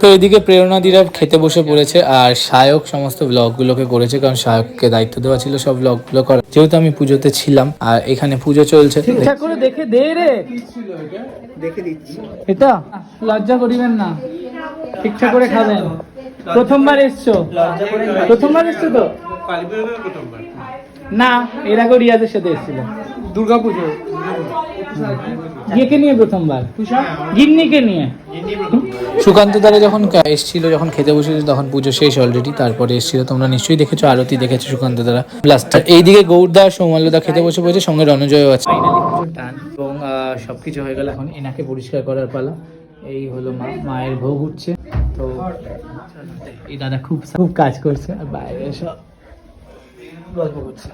তো এদিকে প্রেরণাদিরা খেতে বসে পড়েছে আর সায়ক সমস্ত ব্লগগুলোকে করেছে কারণ সায়ককে দায়িত্ব দেওয়া ছিল সব ব্লগগুলো করার যেহেতু আমি পুজোতে ছিলাম আর এখানে পুজো চলছে। ঠিকঠাক করে দেখে দে রে। দেখে দিচ্ছি। এটা? লজ্জা করিবেন না। ঠিকঠাক করে খাবেন। প্রথমবার এসছো? প্রথমবার এসছো তো? না এর আগে রিয়াজের সাথে এসেছিল দুর্গাপুজো। গিয়েকে নিয়ে প্রথমবার? গিন্নিকে নিয়ে? সুকান্ত দ্বারা যখন এসেছিল যখন খেতে বসেছিল তখন পুজো শেষ অলরেডি তারপরে এসেছিল। তোমরা নিশ্চয়ই দেখেছ আরতি দেখেছ সুকান্ত দ্বারা ব্লাস্টার এইদিকে গৌরদা সৌমাল্যদা খেতে বসে পড়েছে সঙ্গে রণজয়ও আছে। এবং আহ, সবকিছু হয়ে গেল এখন এনাকে পরিষ্কার করার পালা। এই হলো মা মায়ের ভোগ উঠছে। তো এই দাদা খুব খুব কাজ করছে আর বাইরে সব গল্প করছে।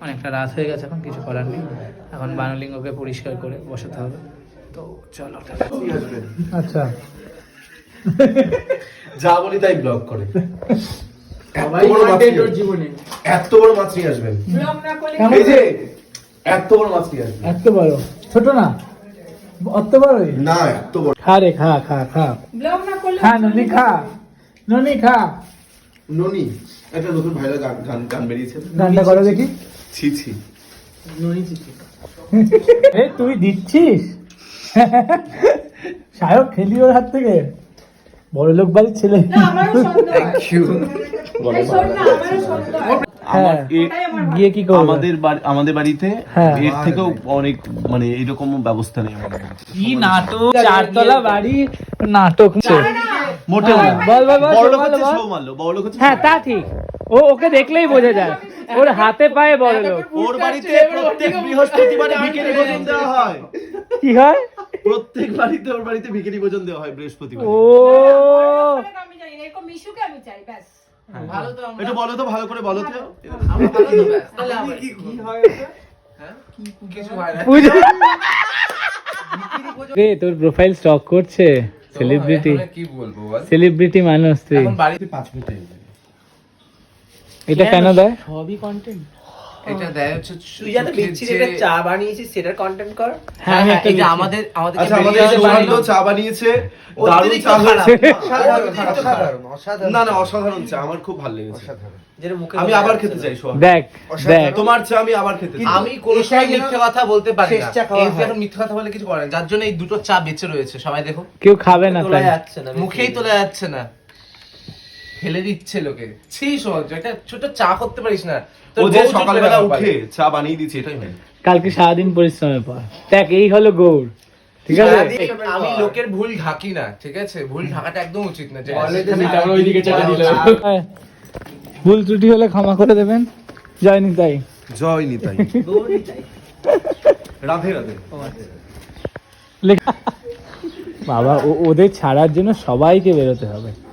অনেকটা রাত হয়ে গেছে এখন কিছু করার নেই। এখন বানলিঙ্গকে পরিষ্কার করে বসাতে হবে। তো চলো। আচ্ছা। যা বলি তাই ব্লগ করে। এত বড় মাছ নিয়ে- এত বড় মাছ নিয়ে আসবেন এই যে এত বড় মাছ নিয়ে আসবেন। এত বড়? ছোট না? অত বড়ই না এত বড়। খা রে খা খা খা। খা ননি খা। ননি খা। ননি। একটা নতুন ভাইরাল গান গান গান বেরিয়েছে। গানটা করো দেখি। ছি ছি। এ তুই দিচ্ছিস? সায়ক খেলি ওর হাত থেকে। বড় লোক বাড়ির ছেলে। হ্যাঁ, গিয়ে কি করব? আমাদের বাড়ি- আমাদের বাড়িতে হ্যাঁ। এর থেকেও অনেক মানে এরকম ব্যবস্থা নেই আমাদের কি নাটক? চারতলা বাড়ি নাটক মোটেও হ্যাঁ, না। বল বল বল বড়লোক হচ্ছে সৌমাল্য বড়লোক হচ্ছে হ্যাঁ তা ঠিক। ও ওকে দেখলেই বোঝা যায়। ওর হাতে পায়ে বড় লোক ওর বাড়িতে প্রত্যেক বৃহস্পতিবারে ভিখারি ভোজন দেওয়া হয়। কি হয়? প্রত্যেক বাড়িতে ওর বাড়িতে ভিখারি ভোজন দেওয়া হয় বৃহস্পতিবার। ও। আমি জানি এরকম মিশুকে আমি চাই ব্যাস। একটু বলো তো ভালো করে বলো তো। রে তোর প্রোফাইল স্টক করছে। সেলিব্রিটি কি বলব বল? সেলিব্রিটি মানুষ তুই। এখন বাড়িতে 5 মিনিট এটা কেন দেয়? এটা দেয় হচ্ছে তুই যাতে মিচ্ছির একটা চা বানিয়েছিস সেটার কন্টেন্ট কর। হ্যাঁ আমি একটা এই যে আমাদের আমাদের আচ্ছা আমাদের এই চা বানিয়েছে দারুণ চা হয়েছে। না না অসাধারণ চা আমার খুব ভালো লেগেছে। যেটা মুখে আমি আবার খেতে চাই সোহাগ। দেখ দেখ। তোমার চা আমি আবার খেতে চাই। আমি কোনো সময় মিথ্যে কথা বলতে পারি না। এই যে হয়। এখন মিথ্যে কথা বলে কিছু করে না। যার জন্য এই দুটো চা বেঁচে রয়েছে সবাই দেখো। কেউ খাবে না তোলা তাই। যাচ্ছে না মুখেই তোলা যাচ্ছে না। ফেলে দিচ্ছে লোকে। ছি সহজ একটা ছোট চা করতে পারিস না। ও যে সকালবেলা উঠে চা বানিয়ে দিচ্ছে এটাই হয়। কালকে সারাদিন পরিশ্রমের পর। দেখ এই হলো গৌর। ঠিক আছে? আমি লোকের ভুল ঢাকি না ঠিক আছে? ভুল ঢাকাটা একদম উচিত না যে হ্যাঁ। ভুল ত্রুটি হলে ক্ষমা করে দেবেন। জয়নি তাই। জয় নিতাই রাধে রাধে। লেখা- বাবা ওদের ছাড়ার জন্য সবাইকে বেরোতে হবে।